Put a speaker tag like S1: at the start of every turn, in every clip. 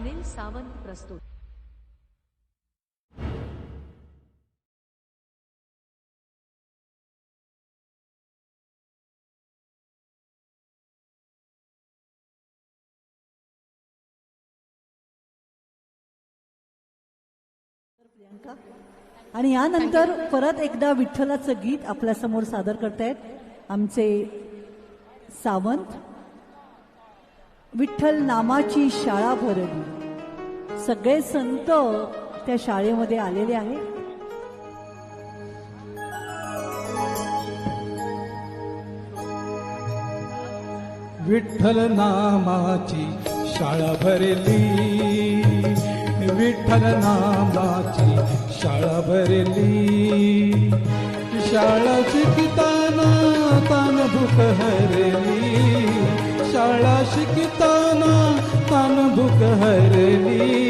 S1: अनिल सावंत प्रस्तुत.
S2: प्रियंका आणि यानंतर परत एकदा विठ्ठलाचं गीत आपल्यासमोर सादर करतायत आमचे सावंत. विठ्ठल नामाची शाळा भरली. सगळे संत त्या शाळेमध्ये आलेले आहेत.
S3: विठ्ठल नामाची शाळा भरली. विठ्ठल नामाची शाळा भरली. शाळा शिकताना तान भूक हरली. शाळा शिकताना तान भूक हरली.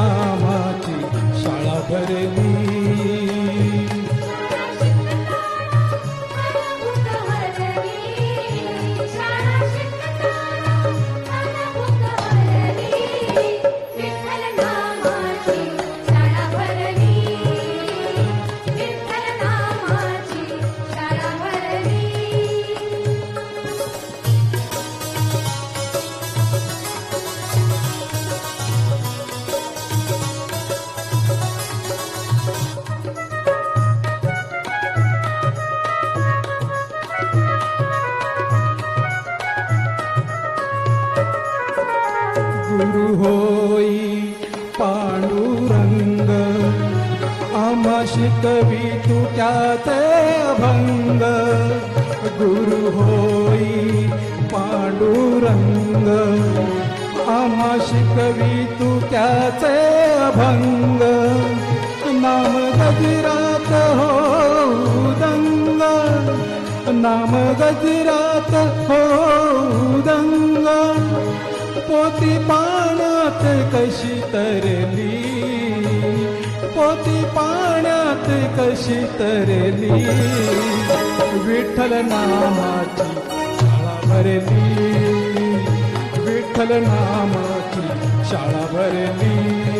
S3: गुरु होई पांडुरंग आम्हा शिकवी तू भंग अभंग. गुरु होई पांडुरंग आम्हा शिकवी तू त्याचे अभंग. नाम गजरात हो दंग नाम गजरात हो दंग. पोती पाण्यात कशी तरली? पोती पाण्यात कशी तरली? विठ्ठल नामाची शाळा भरली. विठ्ठल नामाची शाळा भरली.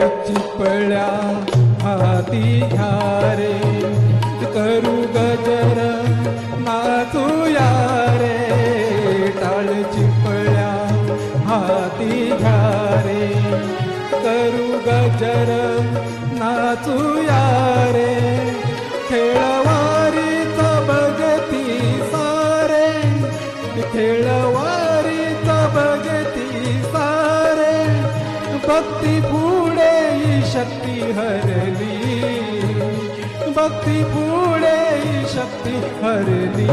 S3: चिपळ्या पळ्या हाती घ्यारे. करू गजर नाचूया रे टाळ चिपळ्या हाती घ्यारे. करू गजर नाचूया रे खेळवारीचा बगती सारे. खेळवारीचा बगती सारे. भक्ती पुढे शक्ती हरली. भक्ती पुढे शक्ती हरली.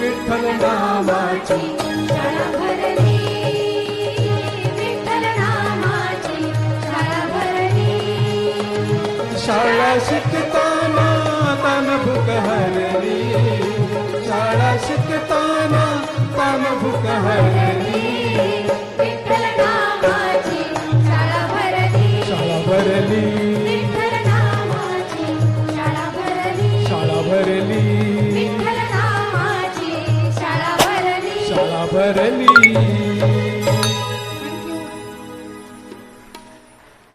S3: विठ्ठल नामाची
S4: शाळा
S3: शिकताना तान भूक हरली. शाळा शिकताना तान भूक हरली.
S4: विठ्ठल